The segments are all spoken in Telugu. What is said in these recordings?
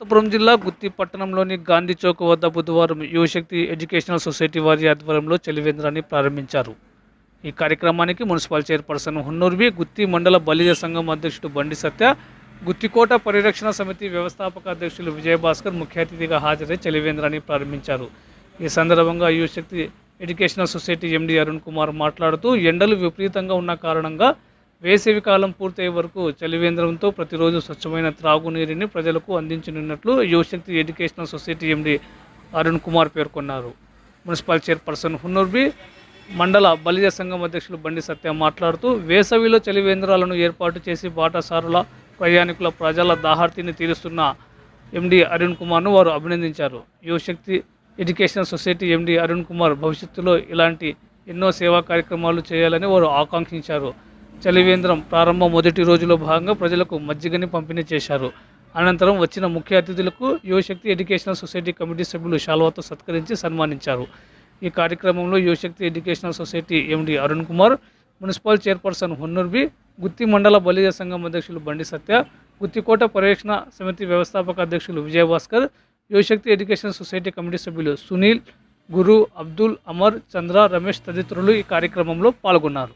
అనంతపురం జిల్లా గుత్తి పట్టణంలోని గాంధీ చౌక్ వద్ద బుధవారం యువశక్తి ఎడ్యుకేషనల్ సొసైటీ వారి ఆధ్వర్యంలో చలివేంద్రాన్ని ప్రారంభించారు. ఈ కార్యక్రమానికి మున్సిపల్ చైర్పర్సన్ హున్నూర్వి గుత్తి మండల బలిజ సంఘం అధ్యక్షుడు బండి సత్య గుత్తికోట పరిరక్షణ సమితి వ్యవస్థాపక అధ్యక్షులు విజయభాస్కర్ ముఖ్య అతిథిగా హాజరై చలివేంద్రాన్ని ప్రారంభించారు. ఈ సందర్భంగా Yuvashakti educational society MD Arun Kumar మాట్లాడుతూ ఎండలు విపరీతంగా ఉన్న కారణంగా వేసవి కాలం పూర్తయ్యే వరకు చలివేంద్రంతో ప్రతిరోజు స్వచ్ఛమైన త్రాగునీరుని ప్రజలకు అందించనున్నట్లు Yuvashakti educational society MD Arun Kumar పేర్కొన్నారు. మున్సిపల్ చైర్పర్సన్ హున్నూర్బి మండల బలిజ సంఘం అధ్యక్షులు బండి సత్య మాట్లాడుతూ వేసవిలో చలివేంద్రాలను ఏర్పాటు చేసి బాటసారుల ప్రయాణికుల ప్రజల దాహార్తిని తీరుస్తున్న ఎండి అరుణ్ కుమార్ను వారు అభినందించారు. Yuvashakti educational society MD Arun Kumar భవిష్యత్తులో ఇలాంటి ఎన్నో సేవా కార్యక్రమాలు చేయాలని వారు ఆకాంక్షించారు. చలివేంద్రం ప్రారంభం మొదటి రోజులో భాగంగా ప్రజలకు మజ్జిగని పంపిణీ చేశారు. అనంతరం వచ్చిన ముఖ్య అతిథులకు యువశక్తి ఎడ్యుకేషనల్ సొసైటీ కమిటీ సభ్యులు శాల్వాతో సత్కరించి సన్మానించారు. ఈ కార్యక్రమంలో Yuvashakti educational society MD Arun Kumar municipal chairperson Honnurbi Gutti మండల బలిజ సంఘం అధ్యక్షులు బండి సత్య గుత్తికోట పర్యవేక్షణ సమితి వ్యవస్థాపక అధ్యక్షులు విజయభాస్కర్ యువశక్తి ఎడ్యుకేషన్ సొసైటీ కమిటీ సభ్యులు సునీల్ గురు అబ్దుల్ అమర్ చంద్ర రమేష్ తదితరులు ఈ కార్యక్రమంలో పాల్గొన్నారు.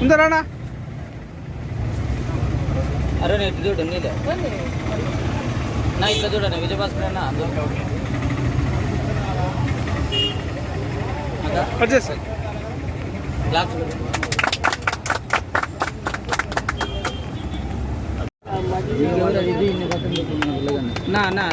ఉందరానా అరే నేను ఇటు చూడు నీలే నా ఇట్లా చూడండి విజయభాస్కర్ అన్న అందరూ వచ్చేసి గ్లాస్ నా నా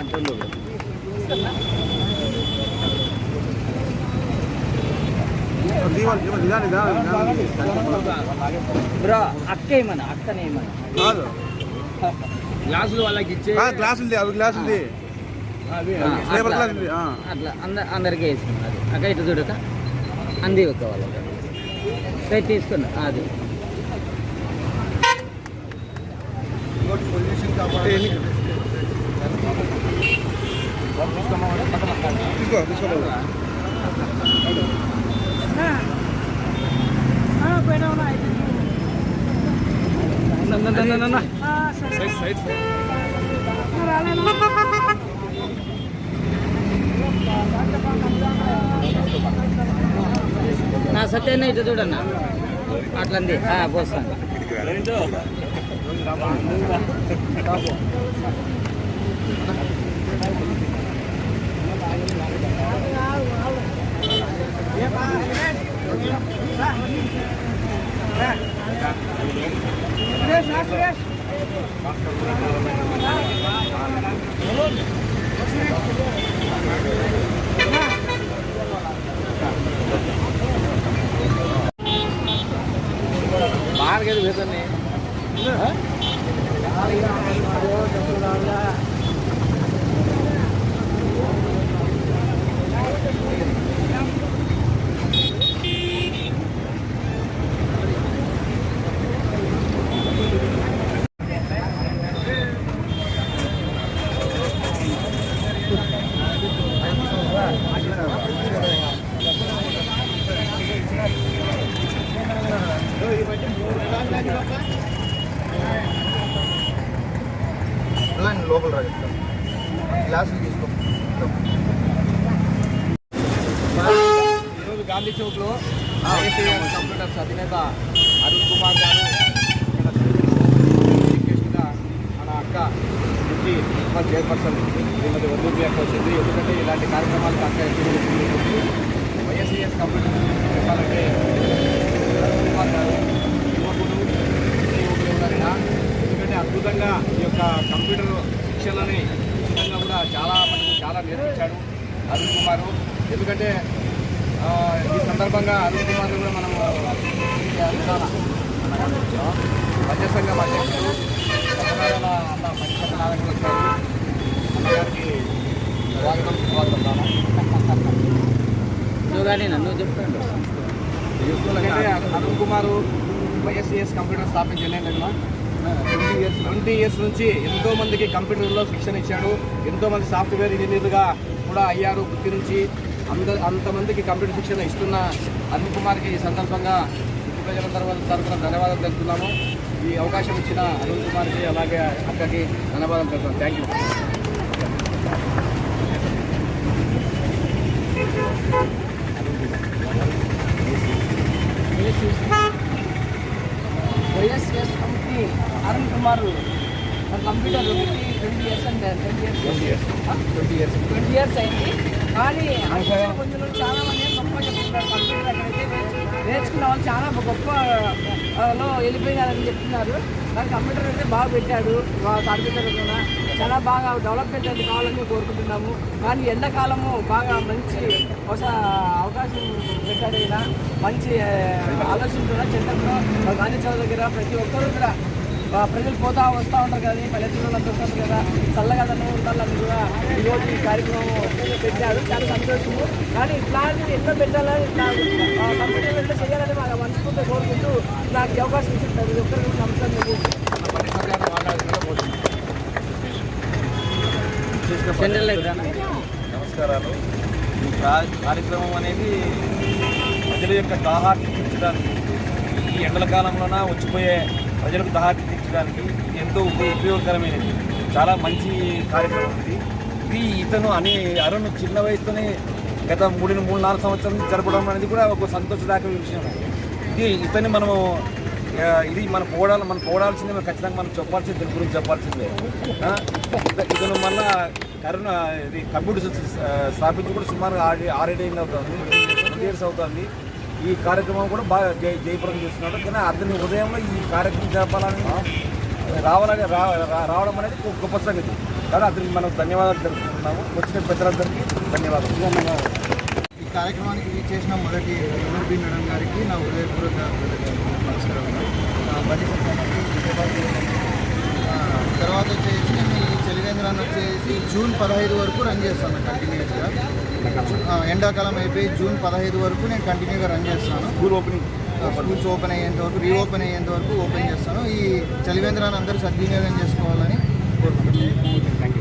బ్రో అక్క ఏమన్నా? కాదు. గ్లాసులు వాళ్ళకి ఇచ్చే అవి అట్లా. అందరికీ వేసుకున్నారు. అక్క ఇటు చూడక అంది ఒక్క వాళ్ళకి సరే తీసుకున్నా. అది. తీసుకో తీసుకో నా సత్యన్న ఇటు చూడన్నా అట్లంది ఆ, ಯಾರಿಗೇನು ವೇತನೆ ಇಲ್ಲ లోపల రాజు గ్లాసులు తీసుకో. ఈరోజు గాంధీ చౌక్లో ఐఎస్ఐఎస్ కంప్యూటర్స్ అధినేత అరుణ్ కుమార్ గారు ఇక్కడ మన అక్క నుంచి చైర్పర్సన్ శ్రీమతి వద్దూపి అక్క వచ్చింది. ఎందుకంటే ఇలాంటి కార్యక్రమాలకు అక్క వైఎస్ఐఎస్ కంప్యూటర్ చెప్పాలంటే అరుణ్ కుమార్ యువకులు ఎవరైనా ఎందుకంటే అద్భుతంగా ఈ యొక్క కంప్యూటర్ శిక్షణని ఉచితంగా కూడా చాలా మనకు చాలా నేర్పించాడు అరుణ్ కుమార్. ఎందుకంటే ఈ సందర్భంగా అరుణ్ కుమార్ కూడా మనము మధ్య సంఘం అధ్యక్షుడు సత్యనారాయణ అన్న మధ్య సత్యనారాయణ గారు అన్నగారికి స్వాగతం స్వాగతం నువ్వు నన్ను చెప్తాను ఎందుకంటే అరుణ్ కుమార్ వైఎస్సిఎస్ కంప్యూటర్ స్థాపించలేదు ట్వంటీ ఇయర్స్ ట్వంటీ ఇయర్స్ నుంచి ఎంతో మందికి కంప్యూటర్లో శిక్షణ ఇచ్చాడు. ఎంతో మంది సాఫ్ట్వేర్ ఇంజనీర్గా కూడా అయ్యారు. వృత్తి నుంచి అంత అంతమందికి కంప్యూటర్ శిక్షణ ఇస్తున్న అరుణ్ కుమార్కి ఈ సందర్భంగా ప్రజల తర్వాత తరఫున ధన్యవాదాలు తెలుపుతున్నాము. ఈ అవకాశం ఇచ్చిన అరుణ్ కుమార్కి అలాగే అక్కకి ధన్యవాదాలు తెలుపుతున్నాం thank you YSS company Arun Kumar computer twenty years అంటే twenty years twenty years twenty years అయింది కానీ చాలా మంది గొప్ప చెప్తున్నారు కంప్యూటర్ అక్కడైతే నేర్చుకున్న వాళ్ళు చాలా గొప్పలో వెళ్ళిపోయినారని చెప్తున్నారు. దాని కంప్యూటర్ అయితే బాగా పెట్టాడు కంప్యూటర్ కూడా చాలా బాగా డెవలప్మెంట్ అయితే కావాలని కోరుకుంటున్నాము. కానీ ఎండాకాలము బాగా మంచి ఒక అవకాశం పెట్టాడైనా మంచి ఆలోచన కూడా చంద్రంలో గాంధీ చౌక్ దగ్గర ప్రతి ఒక్కరు కూడా ప్రజలు పోతా వస్తూ ఉంటారు కదా పల్లెటూరులో అంతా వస్తారు కదా. చల్లగదను ఉండాలని కూడా ఈరోజు ఈ కార్యక్రమం పెట్టారు. చాలా సంతోషము. కానీ ఇట్లాంటివి ఎన్నో పెట్టాలని ఎట్లా చేయాలని మాకు మనస్ఫూర్తిగా కోరుకుంటూ నాకు అవకాశం ఇచ్చిన ప్రతి ఒక్కరికి నమస్కారం నమస్కారాలు. ఈ కా- కార్యక్రమం అనేది ప్రజల యొక్క దాహార్తి తీర్చడానికి ఈ ఎండల కాలంలోన వచ్చిపోయే ప్రజలకు దాహార్తి తీర్చడానికి ఎంతో ఉపయోగకరమైనది చాలా మంచి కార్యక్రమం ఇది ఇది ఇతను అని అరుణ్ చిన్న వయసులోనే గత మూడు మూడు నాలుగు సంవత్సరాల నుంచి జరపడం అనేది కూడా ఒక సంతోషదాయక విషయం ఇది ఇతని మనము ఇది మన పోవడాలి మనం పోడాల్సిందే మనం ఖచ్చితంగా మనం చెప్పాల్సింది దీని గురించి చెప్పాల్సిందే ఇతను మళ్ళా కరోనా ఇది కంప్యూటర్స్ స్థాపించి కూడా సుమారు ఆరు ఆరేడు అవుతుంది ఇయర్స్ అవుతుంది ఈ కార్యక్రమం కూడా బాగా జయ జయప్రదం చేస్తున్నాడు కానీ అతని ఉదయంలో ఈ కార్యక్రమం జరపాలని రావాలని రా రావడం అనేది గొప్ప సంగతి. కానీ అతనికి మనం ధన్యవాదాలు తెలుపుకుంటున్నాము. వచ్చిన పెద్దలందరికీ ధన్యవాదాలు. ధన్యవాదాలు. ఈ కార్యక్రమానికి చేసిన మొదటి ఎంఆర్బి మేడం గారికి నా ఉదయపూర్వక నమస్కారం బండి తర్వాత వచ్చేసి నేను ఈ చలివేంద్రాన్ని వచ్చేసి జూన్ పదహైదు వరకు రన్ చేస్తాను కంటిన్యూస్గా. ఎండాకాలం. అయిపోయి జూన్ పదహైదు వరకు నేను కంటిన్యూగా రన్ చేస్తాను. School opening. స్కూల్స్ ఓపెన్ అయ్యేంత వరకు రీఓపెన్ అయ్యేంత వరకు ఓపెన్ చేస్తాను. ఈ చలివేంద్రాన్ని అందరూ సద్వినియోగం చేసుకోవాలని కోరుకుంటున్నాను.